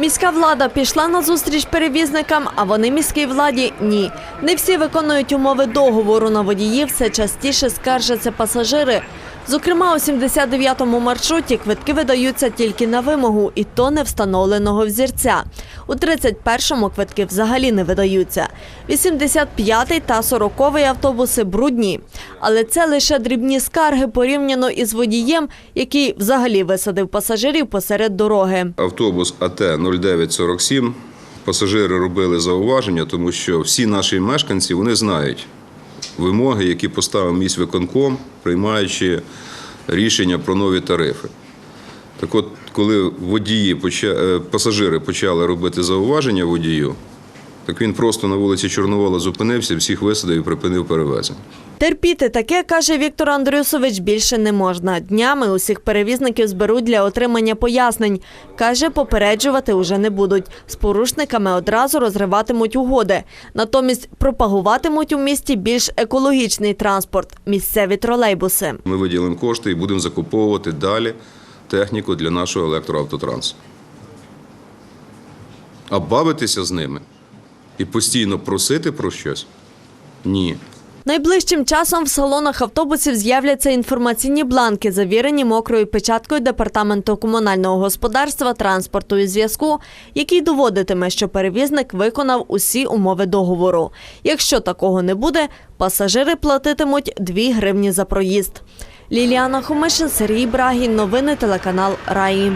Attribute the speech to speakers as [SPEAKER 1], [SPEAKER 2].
[SPEAKER 1] Міська влада пішла на зустріч перевізникам, а вони міській владі ні. Не всі виконують умови договору на водіїв, все частіше скаржаться пасажири. Зокрема, у 79-му маршруті квитки видаються тільки на вимогу, і то не встановленого взірця. У 31-му квитки взагалі не видаються. 85-й та 40-й автобуси брудні. Але це лише дрібні скарги порівняно із водієм, який взагалі висадив пасажирів посеред дороги.
[SPEAKER 2] Автобус АТ 0947. Пасажири робили зауваження, тому що всі наші мешканці вони знають вимоги, які поставив міськвиконком, приймаючи рішення про нові тарифи. Так от, коли водії, е, пасажири почали робити зауваження водію, так він просто на вулиці Чорновола зупинився, всіх висадив і припинив перевезення.
[SPEAKER 1] Терпіти таке, каже Віктор Андрюсович, більше не можна. Днями усіх перевізників зберуть для отримання пояснень. Каже, попереджувати уже не будуть. З порушниками одразу розриватимуть угоди. Натомість пропагуватимуть у місті більш екологічний транспорт – місцеві тролейбуси.
[SPEAKER 2] Ми виділимо кошти і будемо закуповувати далі техніку для нашого електроавтотрансу. А бавитися з ними і постійно просити про щось ні.
[SPEAKER 1] Найближчим часом в салонах автобусів з'являться інформаційні бланки, завірені мокрою печаткою Департаменту комунального господарства, транспорту і зв'язку, який доводитиме, що перевізник виконав усі умови договору. Якщо такого не буде, пасажири платитимуть 2 гривні за проїзд. Ліліана Хомишин, Сергій Брагін. Новини телеканал Раї.